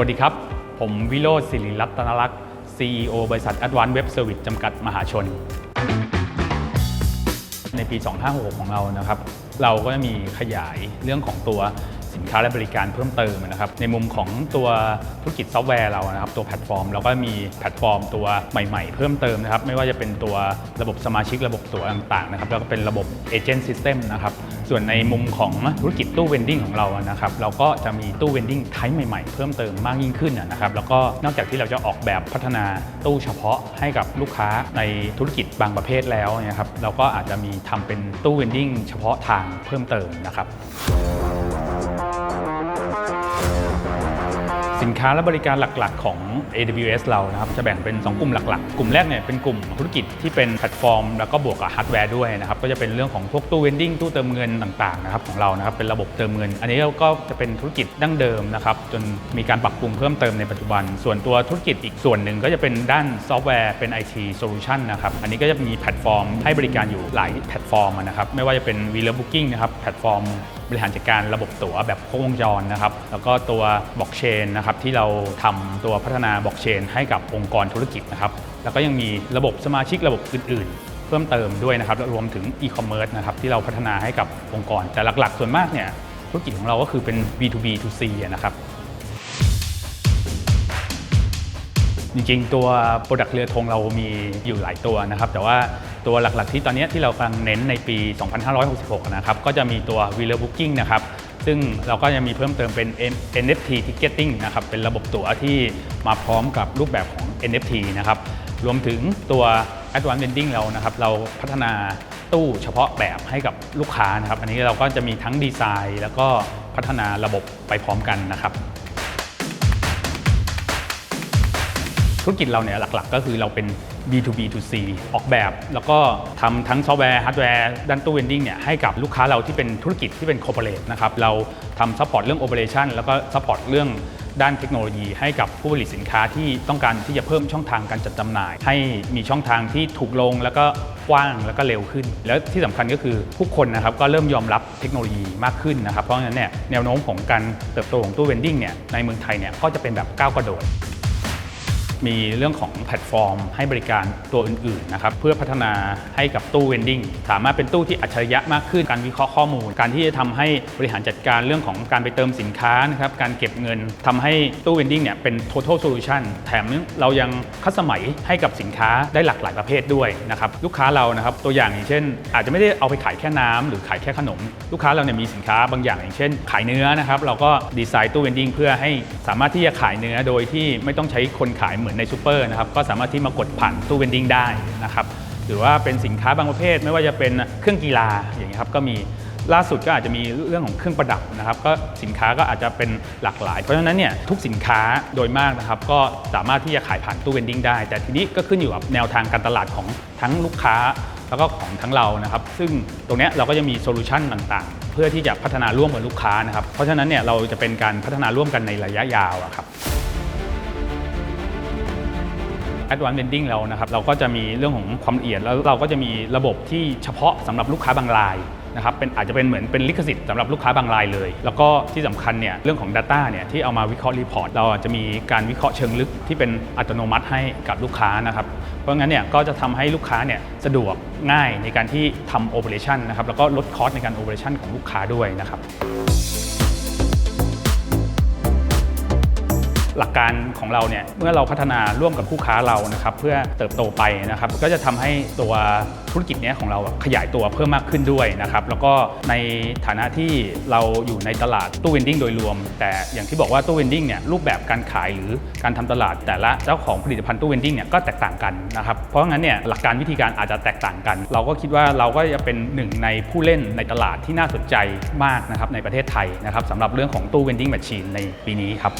วัสดีครับ ผมวิโรธศิริรัตนลักษณ์ CEO บริษัท Advanced Web Service จำกัดมหาชน ในปี 2566 ของเรานะครับ เราก็จะมีขยายเรื่องของตัว สินค้าและบริการเพิ่มเติมนะครับในมุมของตัวธุรกิจซอฟต์แวร์เรานะครับตัวแพลตฟอร์มเราก็มีแพลตฟอร์มตัวใหม่ ๆ เพิ่มเติมนะครับไม่ว่าจะเป็นตัวระบบสมาชิกระบบตัวต่างๆนะครับแล้วก็เป็นระบบเอเจนต์ซิสเต็มนะครับส่วนในมุมของธุรกิจตู้เวนดิ้งของเรานะครับเราก็จะมีตู้เวนดิ้งไทป์ใหม่ๆ เพิ่มเติมมากยิ่งขึ้นนะครับแล้วก็นอกจากที่เราจะออกแบบพัฒนาตู้เฉพาะให้กับลูกค้าในธุรกิจบางประเภทแล้วนะครับเราก็อาจจะมีทำเป็นตู้เวนดิ้งเฉพาะทางเพิ่มเติมนะครับ สินค้าและบริการหลักๆ ของ AWS เรานะครับจะแบ่งเป็น 2 กลุ่มหลักๆ กลุ่มแรกเนี่ยเป็นกลุ่มธุรกิจที่เป็นแพลตฟอร์ม แล้วก็บวกกับฮาร์ดแวร์ด้วยนะครับก็จะเป็นเรื่องของพวกตู้เวนดิ้งตู้เติมเงินต่างๆนะครับของเรานะครับเป็นระบบเติมเงิน อันนี้ก็จะเป็นธุรกิจดั้งเดิมนะครับจนมีการปรับปรุงเพิ่มเติมในปัจจุบัน ส่วนตัวธุรกิจอีกส่วนหนึ่งก็จะเป็นด้านซอฟต์แวร์เป็น IT Solution นะครับอันนี้ก็จะมีแพลตฟอร์มให้บริการอยู่หลายแพลตฟอร์มนะครับไม่ว่าจะเป็น v ีเลอร์บุ๊กิ้งนะครับแพลตฟอร์ม บริหารจัดการระบบตั๋วแบบครบวงจรนะครับ แล้วก็ตัวบล็อกเชนนะครับที่เราทำตัวพัฒนาบล็อกเชนให้กับองค์กรธุรกิจนะครับ แล้วก็ยังมีระบบสมาชิกระบบอื่น ๆ เพิ่มเติมด้วยนะครับรวมถึงอีคอมเมิร์ซนะครับที่เราพัฒนาให้กับองค์กร แต่หลักๆ ส่วนมากเนี่ยธุรกิจของเราก็คือเป็น B2B to C นะครับ จริงๆ ตัว Product เรือธงเรามีอยู่หลายตัวนะครับ แต่ว่าตัวหลักๆที่ตอนนี้ที่เรากำลังเน้นในปี 2566 นะครับ ก็จะมีตัว w h e e l e r Booking นะครับ ซึ่งเราก็จะมีเพิ่มเติมเป็น NFT Ticketing นะครับ เป็นระบบตั๋วที่มาพร้อมกับรูปแบบของ NFT นะครับ รวมถึงตัว Advanced Vending เรานะครับ เราพัฒนาตู้เฉพาะแบบให้กับลูกค้านะครับ อันนี้เราก็จะมีทั้งดีไซน์ แล้วก็พัฒนาระบบไปพร้อมกันนะครับ ธุรกิจเราเนี่ยหลักๆ ก็คือเราเป็น B2B to C ออกแบบแล้วก็ทำทั้งซอฟต์แวร์ฮาร์ดแวร์ด้านตู้เวนดิ้งเนี่ยให้กับลูกค้าเราที่เป็นธุรกิจที่เป็นคอร์ปอเรทนะครับเราทำซัพพอร์ตเรื่องโอเปอเรชันแล้วก็ซัพพอร์ตเรื่องด้านเทคโนโลยีให้กับผู้ผลิตสินค้าที่ต้องการที่จะเพิ่มช่องทางการจัดจำหน่าย ให้มีช่องทางที่ถูกลงแล้วก็กว้างแล้วก็เร็วขึ้น แล้วที่สำคัญก็คือผู้คนนะครับก็เริ่มยอมรับเทคโนโลยีมากขึ้นนะครับเพราะฉะนั้นเนี่ยแนวโน้มของการเติบโตของตู้เวนดิ้งเนี่ยในเมืองไทยเนี่ยก็จะเป็นแบบก้าวกระโดด มีเรื่องของแพลตฟอร์ม ให้บริการตัวอื่นๆนะครับเพื่อพัฒนาให้กับตู้เวนดิ้งสามารถเป็นตู้ที่อัจฉริยะมากขึ้น การวิเคราะห์ข้อมูล การที่จะทำให้บริหารจัดการเรื่องของการไปเติมสินค้านะครับการเก็บเงินทำให้ตู้เวนดิ้งเนี่ยเป็น total solution แถมเรายังคัดสมัยให้กับสินค้าได้หลากหลายประเภทด้วยนะครับลูกค้าเรานะครับตัวอย่างอย่างเช่น อาจจะไม่ได้เอาไปขายแค่น้ำหรือขายแค่ขนม ลูกค้าเราเนี่ยมีสินค้าบางอย่างอย่างเช่น ขายเนื้อนะครับเราก็ดีไซน์ตู้เวนดิ้งเพื่อให้สามารถที่จะขายเนื้อโดยที่ไม่ต้องใช้คนขายมือนในซูเปอร์นะครับก็สามารถที่มากดผ่านตู้เวนดิ้งได้นะครับหรือว่าเป็นสินค้าบางประเภท ไม่ว่าจะเป็นเครื่องกีฬาอย่างนี้ยครับก็มีล่าสุดก็อาจจะมีเรื่องของเครื่องประดับนะครับก็สินค้าก็อาจจะเป็นหลากหลาย เพราะฉะนั้นเนี่ยทุกสินค้าโดยมากนะครับก็สามารถที่จะขายผ่านตู้เวนดิ้งได้ แต่ทีนี้ก็ขึ้นอยู่กับแนวทางการตลาดของทั้งลูกค้า แล้วก็ของทั้งเรานะครับซึ่งตรงนี้เราก็จะมีโซลูชันต่างๆ เพื่อที่จะพัฒนาร่วมกับลูกค้านะครับเพราะฉะนั้นเนี่ยเราจะเป็นการพัฒนาร่วมกันในระยะยาวครับ Advanced Vending เรานะครับเราก็จะมีเรื่องของความละเอียดแล้วเราก็จะมีระบบที่เฉพาะสำหรับลูกค้าบางรายนะครับเป็นอาจจะเป็นเหมือนเป็นลิขสิทธิ์สำหรับลูกค้าบางรายเลย แล้วก็ที่สำคัญเนี่ยเรื่องของ Data เนี่ยที่เอามาวิเคราะห์รีพอร์ตเราจะมีการวิเคราะห์เชิงลึกที่เป็นอัตโนมัติให้กับลูกค้านะครับเพราะงั้นเนี่ยก็จะทำให้ลูกค้าเนี่ยสะดวกง่ายในการที่ทำโอเปอเรชันนะครับแล้วก็ลดคอสในการโอเปอเรชันของลูกค้าด้วยนะครับ หลักการของเราเนี่ยเมื่อเราพัฒนาร่วมกับคู่ค้าเรานะครับเพื่อเติบโตไปนะครับก็จะทำให้ตัวธุรกิจเนี้ยของเราขยายตัวเพิ่มมากขึ้นด้วยนะครับแล้วก็ในฐานะที่เราอยู่ในตลาดตู้เวนดิ้งโดยรวม แต่อย่างที่บอกว่าตู้เวนดิ้งเนี่ยรูปแบบการขายหรือการทำตลาด แต่ละเจ้าของผลิตภัณฑ์ตู้เวนดิ้งเนี่ยก็แตกต่างกันนะครับเพราะงั้นเนี่ยหลักการวิธีการอาจจะแตกต่างกัน เราก็คิดว่าเราก็จะเป็นหนึ่งในผู้เล่นในตลาดที่น่าสนใจมากนะครับในประเทศไทยนะครับสำหรับเรื่องของตู้เวนดิ้งแมชชีนในปีนี้ครับ